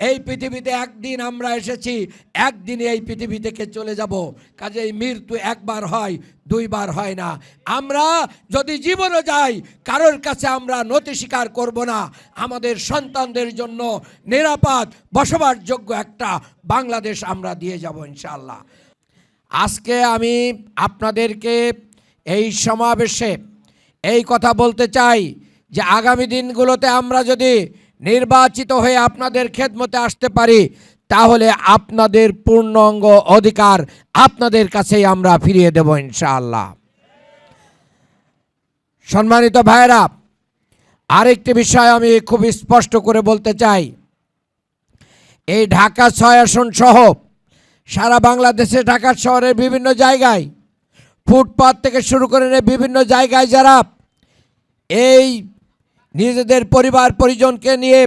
এই পৃথিবীতে একদিন আমরা এসেছি একদিনে এই পৃথিবী থেকে চলে যাব। কাজেই মৃত্যু একবার হয়, দুইবার হয় না। আমরা যদি জীবনও যাই, কারোর কাছে আমরা নতি স্বীকার করব না। আমাদের সন্তানদের জন্য নিরাপদ, বসবাসযোগ্য একটা বাংলাদেশ আমরা দিয়ে যাব ইনশাল্লাহ আজকে আমি আপনাদেরকে এই সমাবেশে এই কথা বলতে চাই যে আগামী দিনগুলোতে আমরা যদি নির্বাচিত হয়ে আপনাদের খেদমতে আসতে পারি, তাহলে আপনাদের পূর্ণাঙ্গ অধিকার আপনাদের কাছেই আমরা ফিরিয়ে দেব ইনশাআল্লাহ। সম্মানিত ভাইরা আরেকটি বিষয় আমি খুব স্পষ্ট করে বলতে চাই। এই ঢাকা ছয় আসন সহ সারা বাংলাদেশে ঢাকা শহরের বিভিন্ন জায়গায়, ফুটপাত থেকে শুরু করে বিভিন্ন জায়গায় যারা এই নিজেদের পরিবার পরিজনকে নিয়ে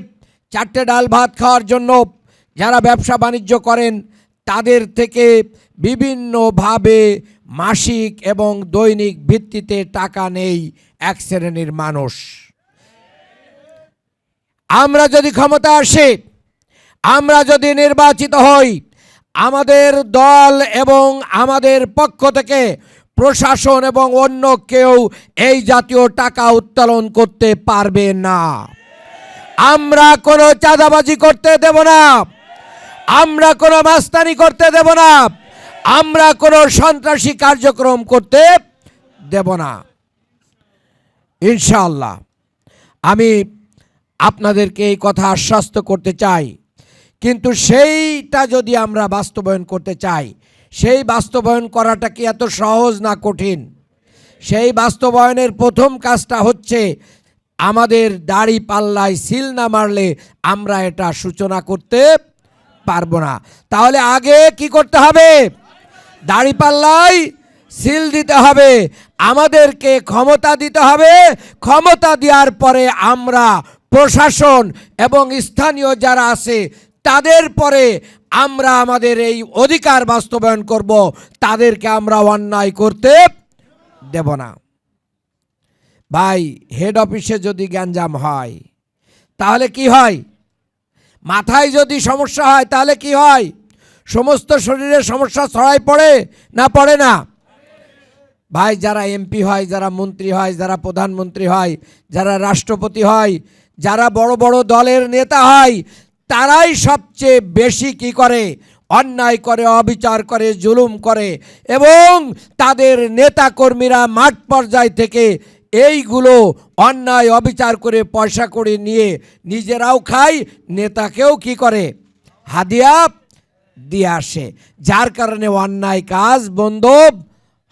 চারটে ডাল ভাত খাওয়ার জন্য যারা ব্যবসা বাণিজ্য করেন, তাদের থেকে বিভিন্নভাবে মাসিক এবং দৈনিক ভিত্তিতে টাকা নেই এক শ্রেণির মানুষ। আমরা যদি ক্ষমতা আসে, আমরা যদি নির্বাচিত হই, আমাদের দল এবং আমাদের পক্ষ থেকে প্রশাসন এবং অন্য কেউ এই জাতীয় টাকা উত্তোলন করতে পারবে না। আমরা কোনো চাঁদাবাজি করতে দেব না। আমরা কোনো মাস্তানি করতে দেব না। আমরা কোনো সন্ত্রাসী কার্যক্রম করতে দেব না। ইনশাআল্লাহ, আমি আপনাদেরকে এই কথা আশ্বস্ত করতে চাই। কিন্তু সেইটা যদি আমরা বাস্তবায়ন করতে চাই সেই বাস্তবায়ন করাটা কি এত সহজ না কঠিন? সেই বাস্তবায়নের প্রথম কাজটা হচ্ছে আমাদের দাড়ি পাল্লায় সিল না মারলে আমরা এটা সূচনা করতে পারব না। তাহলে আগে কি করতে হবে? দাড়ি পাল্লায় সিল দিতে হবে। আমাদেরকে ক্ষমতা দিতে হবে। ক্ষমতা দেওয়ার পরে আমরা প্রশাসন এবং স্থানীয় যারা আছে তাদের পরে আমরা আমাদের এই অধিকার বাস্তবায়ন করব। তাদেরকে আমরা অন্যায় করতে দেব না। ভাই হেড অফিসে যদি গ্যাঞ্জাম হয়, তাহলে কি হয়? মাথায় যদি সমস্যা হয়, তাহলে কি হয়? সমস্ত শরীরে সমস্যা ছড়াই পড়ে না পড়ে না? ভাই, যারা এমপি হয়, যারা মন্ত্রী হয়, যারা প্রধানমন্ত্রী হয়, যারা রাষ্ট্রপতি হয়, যারা বড় বড় দলের নেতা হয় তারাই সবচেয়ে বেশি কি করে? অন্যায় করে, অবিচার করে, জুলুম করে এবং তাদের নেতা কর্মীরা মাঠ পর্যায় থেকে এইগুলো অন্যায়, অবিচার করে পয়সা করে নিয়ে নিজেরাও খায়, নেতাকেও কি করে? হাদিয়া দিয়ে আসে। যার কারণে অন্যায় কাজ বন্ধ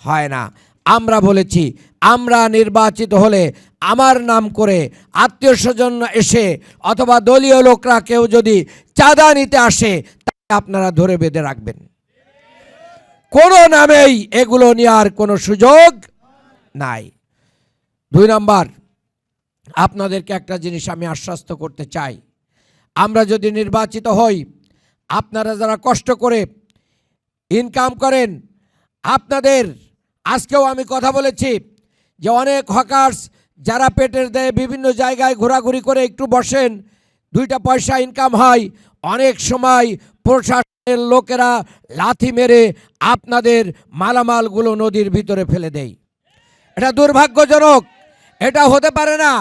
হয় না। আমরা বলেছি, আমরা নির্বাচিত হলে আমার নাম করে আত্মীয় স্বজন এসে অথবা দলীয় লোকরা কেউ যদি চাঁদা নিতে আসে, তাকে আপনারা ধরে বেঁধে রাখবেন। কোনো নামেই এগুলো নেওয়ার কোনো সুযোগ নাই। দুই নাম্বার, আপনাদেরকে একটা জিনিস আমি আশ্বস্ত করতে চাই। আমরা যদি নির্বাচিত হই, আপনারা যারা কষ্ট করে ইনকাম করেন, আপনাদের আজকেও আমি কথা বলেছি যে অনেক হকার্স যারা পেটের দেয় বিভিন্ন জায়গায় ঘোরাঘুরি করে একটু বসেন, দুইটা পয়সা ইনকাম হয়, অনেক সময় প্রশাসনের লোকেরা লাথি মেরে আপনাদের মালামালগুলো নদীর ভিতরে ফেলে দেয়। এটা দুর্ভাগ্যজনক, এটা হতে পারে না।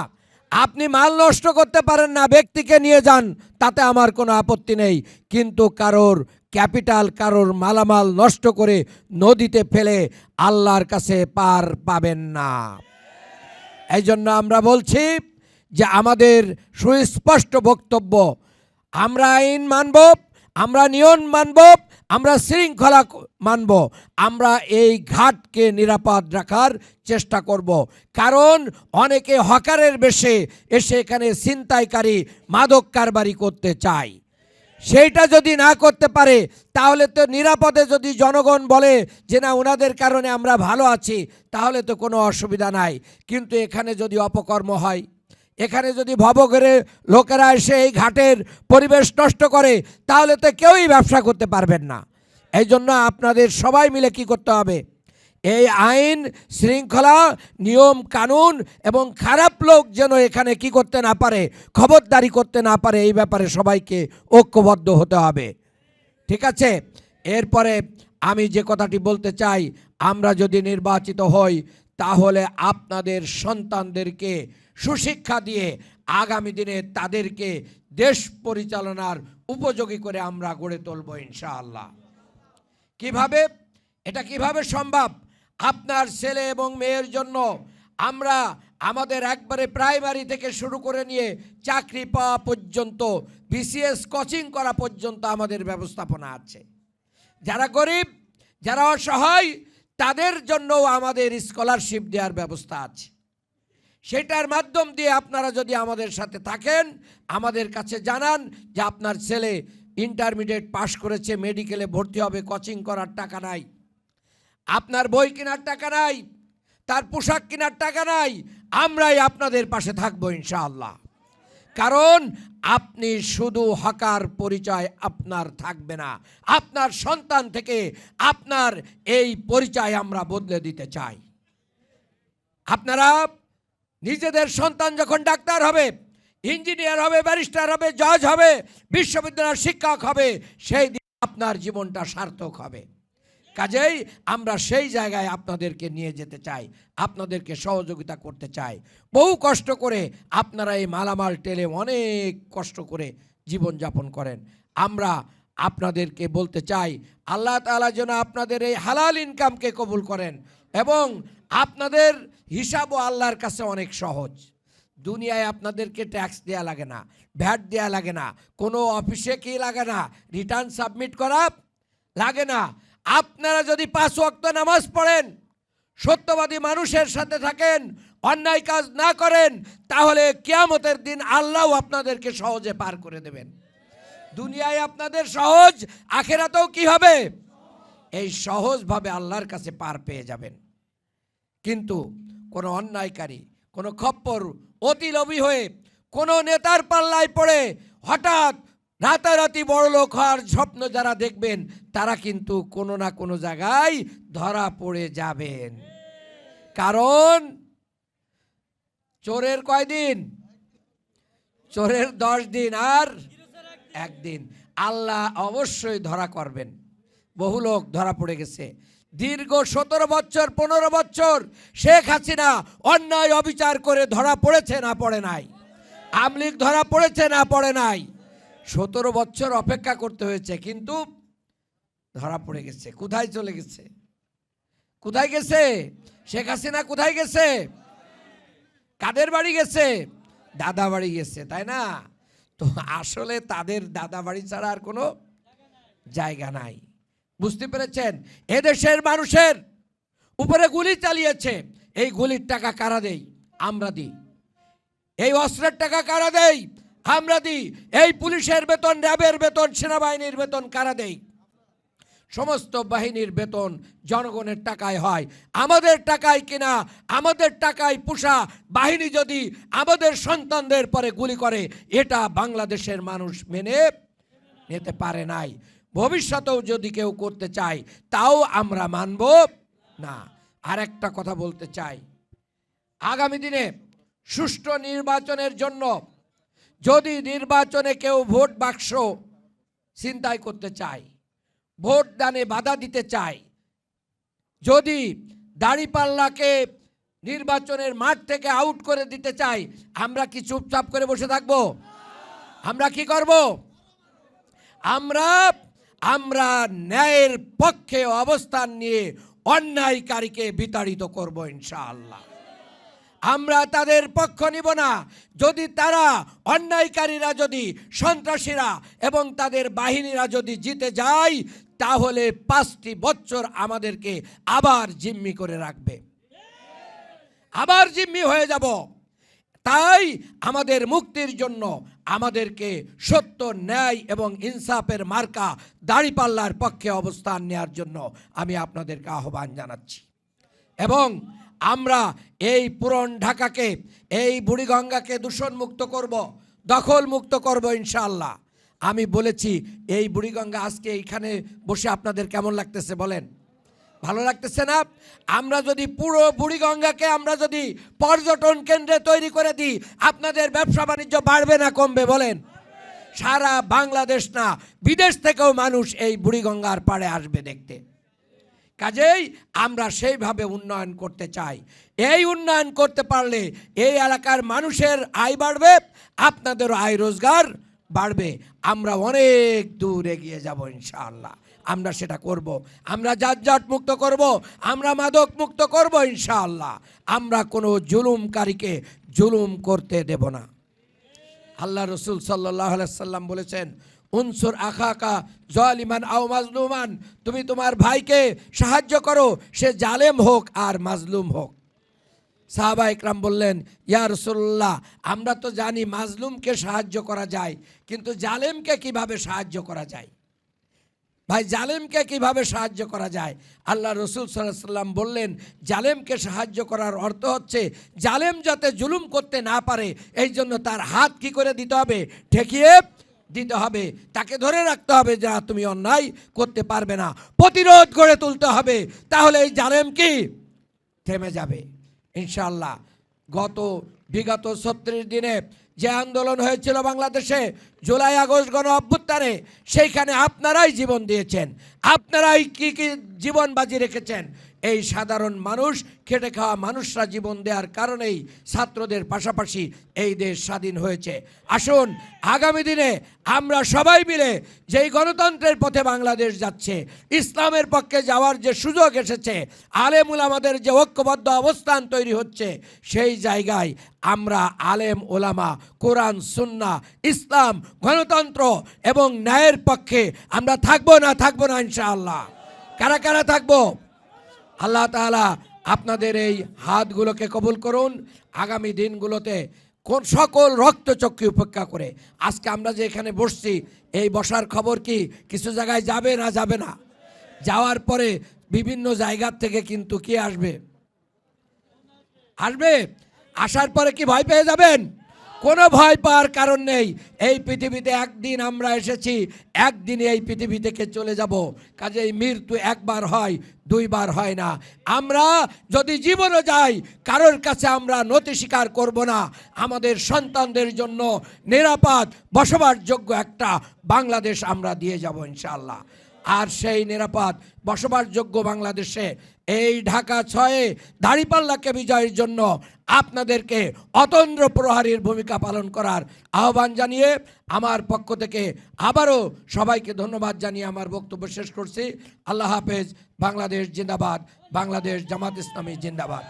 আপনি মাল নষ্ট করতে পারেন না, ব্যক্তিকে নিয়ে যান, তাতে আমার কোনো আপত্তি নেই। কিন্তু কারোর ক্যাপিটাল, কারোর মালামাল নষ্ট করে নদীতে ফেলে আল্লাহর কাছে পার পাবেন না। এই জন্য আমরা বলছি যে আমাদের সুস্পষ্ট বক্তব্য, আমরা আইন মানব, আমরা নিয়ম মানব আমরা শৃঙ্খলা মানব। আমরা এই ঘাটকে নিরাপদ রাখার চেষ্টা করব। কারণ অনেকে হকারের বেশে এসে এখানে ছিনতাইকারী, মাদক কারবারি করতে চায়। সেইটা যদি না করতে পারে, তাহলে তো নিরাপদে যদি জনগণ বলে যে, না, ওনাদের কারণে আমরা ভালো আছি, তাহলে তো কোনো অসুবিধা নাই। কিন্তু এখানে যদি অপকর্ম হয় এখানে যদি ভবঘরে লোকেরা এসে এই ঘাটের পরিবেশ নষ্ট করে, তাহলে তো কেউই ব্যবসা করতে পারবেন না। এই জন্য আপনাদের সবাই মিলে কি করতে হবে? এই আইন, শৃঙ্খলা, নিয়ম, কানুন এবং খারাপ লোক যেন এখানে কি করতে না পারে, খবরদারি করতে না পারে, এই ব্যাপারে সবাইকে ঐক্যবদ্ধ হতে হবে। ঠিক আছে? এরপরে আমি যে কথাটি বলতে চাই, আমরা যদি নির্বাচিত হই, তাহলে আপনাদের সন্তানদেরকে সুশিক্ষা দিয়ে আগামী দিনে তাদেরকে দেশ পরিচালনার উপযোগী করে আমরা গড়ে তুলব ইনশাআল্লাহ। কীভাবে? এটা কীভাবে সম্ভব? আপনার ছেলে এবং মেয়ের জন্য আমরা আমাদের একবারে প্রাইমারি থেকে শুরু করে নিয়ে চাকরি পাওয়া পর্যন্ত, বিসিএস কোচিং করা পর্যন্ত আমাদের ব্যবস্থাপনা আছে। যারা গরিব, যারা অসহায়, তাদের জন্যও আমাদের স্কলারশিপ দেওয়ার ব্যবস্থা আছে। সেটার মাধ্যম দিয়ে আপনারা যদি আমাদের সাথে থাকেন, আমাদের কাছে জানান যে আপনার ছেলে ইন্টারমিডিয়েট পাশ করেছে, মেডিকেলে ভর্তি হবে, কোচিং করার টাকা নাই। আপনার বই কেনার টাকা নাই, তার পোশাক কেনার টাকা নাই, আমরাই আপনাদের পাশে থাকব ইনশাআল্লাহ। কারণ আপনি শুধু হকার পরিচয় আপনার থাকবে না, আপনার সন্তান থেকে আপনার এই পরিচয় আমরা বদলে দিতে চাই। আপনারা নিজেদের সন্তান যখন ডাক্তার হবে, ইঞ্জিনিয়ার হবে, ব্যারিস্টার হবে, জজ হবে, বিশ্ববিদ্যালয়ের শিক্ষক হবে, সেই দিন আপনার জীবনটা সার্থক হবে। কাজেই আমরা সেই জায়গায় আপনাদেরকে নিয়ে যেতে চাই, আপনাদেরকে সহযোগিতা করতে চাই। বহু কষ্ট করে আপনারা এই মালামাল টেলে অনেক কষ্ট করে জীবনযাপন করেন। আমরা আপনাদেরকে বলতে চাই, আল্লাহ তাআলা যেন আপনাদের এই হালাল ইনকামকে কবুল করেন এবং আপনাদের হিসাবও আল্লাহর কাছে অনেক সহজ। দুনিয়ায় আপনাদেরকে ট্যাক্স দেয়া লাগে না ভ্যাট দেয়া লাগে না, কোনো অফিসে কি লাগে না রিটার্ন সাবমিট করা লাগে না। আপনারা যদি পাঁচ ওয়াক্ত নামাজ পড়েন, সত্যবাদী মানুষের সাথে থাকেন, অন্যায় কাজ না করেন, তাহলে কিয়ামতের দিন আল্লাহ আপনাদেরকে সহজে পার করে দেবেন। দুনিয়ায় আপনাদের সহজ, আখেরাতেও কি হবে? এই সহজভাবে আল্লাহর কাছে পার পেয়ে যাবেন। কিন্তু কোনো অন্যায়কারী, কোনো খপ্পর অতি লোভী হয়ে কোনো নেতার পাল্লায় পড়ে হঠাৎ রাতারাতি বড় লোক হওয়ার স্বপ্ন যারা দেখবেন, তারা কিন্তু কোনো না কোনো জায়গায় ধরা পড়ে যাবেন। কারণ চোরের কয়দিন? চোরের দশ দিন আর একদিন। আল্লাহ অবশ্যই ধরা করবেন। বহু লোক ধরা পড়ে গেছে। দীর্ঘ সতেরো বছর, পনেরো বছর শেখ হাসিনা অন্যায় অবিচার করে ধরা পড়েছে না পড়ে নাই? আমলিক ধরা পড়েছে না পড়ে নাই? সতেরো বছর অপেক্ষা করতে হয়েছে, কিন্তু ধরা পড়ে গেছে। কোথায় চলে গেছে? কোথায় গেছে? শেখ হাসিনা কোথায় গেছে? কাদের বাড়ি গেছে? দাদা বাড়ি গেছে, তাই না? তো আসলে তাদের দাদা বাড়ি ছাড়া আর কোনো জায়গা নাই। বুঝতে পেরেছেন? এদেশের মানুষের উপরে গুলি চালিয়েছে। এই গুলির টাকা কারা দেই আমরা দিই। এই অস্ত্রের টাকা কারা দেই আমরা দিই। এই পুলিশের বেতন, র্যাবের বেতন, সেনাবাহিনীর বেতন কারা দেই সমস্ত বাহিনীর বেতন জনগণের টাকায় হয়। আমাদের টাকায় কিনা? আমাদের টাকায় পোষা বাহিনী যদি আমাদের সন্তানদের পরে গুলি করে, এটা বাংলাদেশের মানুষ মেনে নিতে পারে নাই। ভবিষ্যতেও যদি কেউ করতে চায়, তাও আমরা মানব না। আর একটা কথা বলতে চাই। আগামী দিনে সুষ্ঠু নির্বাচনের জন্য যদি নির্বাচনে কেউ ভোট বাক্স চিন্তাই করতে চায় ভোট দানে বাধা দিতে চায়, যদি দাড়িপাল্লাকে নির্বাচনের মাঠ থেকে আউট করে দিতে চাই আমরা কি চুপচাপ করে বসে থাকব? আমরা কি করব? আমরা আমরা ন্যায়ের পক্ষে অবস্থান নিয়ে অন্যায়কারীকে বিতাড়িত করব ইনশাআল্লাহ। আমরা তাদের পক্ষ নিব না। যদি তারা, অন্যায়কারীরা যদি, সন্ত্রাসীরা এবং তাদের বাহিনীরা যদি জিতে যায়, তাহলে পাঁচটি বছর আমাদেরকে আবার জিম্মি করে রাখবে। আবার জিম্মি হয়ে যাব। তাই আমাদের মুক্তির জন্য আমাদেরকে সত্য, ন্যায় এবং ইনসাফের মার্কা দাড়িপাল্লার পক্ষে অবস্থান নেওয়ার জন্য আমি আপনাদেরকে আহ্বান জানাচ্ছি। এবং আমরা এই পুরন ঢাকাকে, এই বুড়িগঙ্গাকে দূষণমুক্ত করব দখল মুক্ত করব ইনশাআল্লাহ। আমি বলেছি, এই বুড়িগঙ্গা আজকে এইখানে বসে আপনাদের কেমন লাগতেছে বলেন? ভালো লাগতেছে না? আমরা যদি পুরো বুড়িগঙ্গাকে আমরা যদি পর্যটন কেন্দ্রে তৈরি করে দিই, আপনাদের ব্যবসা বাণিজ্য বাড়বে না, কমবে, বলেন? সারা বাংলাদেশ না, বিদেশ থেকেও মানুষ এই বুড়িগঙ্গার পাড়ে আসবে দেখতে। কাজেই আমরা সেইভাবে উন্নয়ন করতে চাই। এই উন্নয়ন করতে পারলে এই এলাকার মানুষের আয় বাড়বে, আপনাদেরও আয় রোজগার বাড়বে। আমরা অনেক দূর এগিয়ে যাব, ইনশাআল্লাহ। আমরা সেটা করব। আমরা যানজট মুক্ত করব, আমরা মাদক মুক্ত করব ইনশাআল্লাহ। আমরা কোনো জুলুমকারীকে জুলুম করতে দেব না। আল্লাহ রসুল সাল্লাহ সাল্লাম বলেছেন, উনসুর আখাকা জলিমান আও মাজলুমান, তুমি তোমার ভাইকে সাহায্য করো, সে জালেম হোক আর মাজলুম হোক। সাহাবা ইকরাম বললেন, ইয়া রসুল্লাহ আমরা তো জানি মাজলুমকে সাহায্য করা যায়, কিন্তু জালেমকে কীভাবে সাহায্য করা যায়? ভাই, জালেমকে কীভাবে সাহায্য করা যায়? আল্লাহ রসুল সাল্লাম বললেন, জালেমকে সাহায্য করার অর্থ হচ্ছে, জালেম যাতে জুলুম করতে না পারে, এই জন্য তার হাত কি করে দিতে হবে? ঠেকিয়ে দিতে হবে। তাকে ধরে রাখতে হবে যা তুমি অন্যায় করতে পারবে না। প্রতিরোধ গড়ে তুলতে হবে। তাহলে এই জালেম কি? থেমে যাবে। ইনশাল্লাহ গত বিগত ছত্রিশ দিনে যে আন্দোলন হয়েছিল বাংলাদেশে জুলাই আগস্ট গণ অভ্যুত্থানে, সেইখানে আপনারাই জীবন দিয়েছেন। আপনারাই কি কি জীবন বাজি রেখেছেন? এই সাধারণ মানুষ, খেটে খাওয়া মানুষরা জীবন দেওয়ার কারণেই ছাত্রদের পাশাপাশি এই দেশ স্বাধীন হয়েছে। আসুন, আগামী দিনে আমরা সবাই মিলে যেই গণতন্ত্রের পথে বাংলাদেশ যাচ্ছে, ইসলামের পক্ষে যাওয়ার যে সুযোগ এসেছে, আলেমুল আমাদের যে ঐক্যবদ্ধ অবস্থান তৈরি হচ্ছে, সেই জায়গায় আমরা আলেম ওলামা, কোরআন, সুন্না, ইসলাম, গণতন্ত্র এবং ন্যায়ের পক্ষে আমরা থাকব না থাকব না ইনশাআল্লাহ। কারা কারা থাকব? আল্লাহ তাআলা আপনাদের এই হাতগুলোকে কবুল করুন। আগামী দিনগুলোতে কোন সকল রক্তচক্ষু উপেক্ষা করে। আজকে আমরা যে এখানে বসছি, এই বসার খবর কি? কিছু জায়গায় যাবে না যাবে না। যাওয়ার পরে বিভিন্ন জায়গার থেকে কিন্তু কি আসবে? আসবে? আসার পরে কি ভয় পেয়ে যাবেন? কোনো ভয় পাওয়ার কারণ নেই। এই পৃথিবীতে একদিন আমরা এসেছি একদিনে এই পৃথিবী থেকে চলে যাব। কাজেই মৃত্যু একবার হয়, দুইবার হয় না। আমরা যদি জীবনও যাই, কারোর কাছে আমরা নতি স্বীকার করব না। আমাদের সন্তানদের জন্য নিরাপদ, বসবাসযোগ্য একটা বাংলাদেশ আমরা দিয়ে যাব ইনশাআল্লাহ। আর সেই নিরাপদ, বসবাসযোগ্য বাংলাদেশে এই ঢাকা ছয়ে দাড়িপাল্লাকে বিজয়ের জন্য আপনাদেরকে অতন্দ্র প্রহারীর ভূমিকা পালন করার আহ্বান জানিয়ে আমার পক্ষ থেকে আবারও সবাইকে ধন্যবাদ জানিয়ে আমার বক্তব্য শেষ করছি। আল্লাহ হাফেজ, বাংলাদেশ জিন্দাবাদ, বাংলাদেশ জামাত ইসলামী জিন্দাবাদ।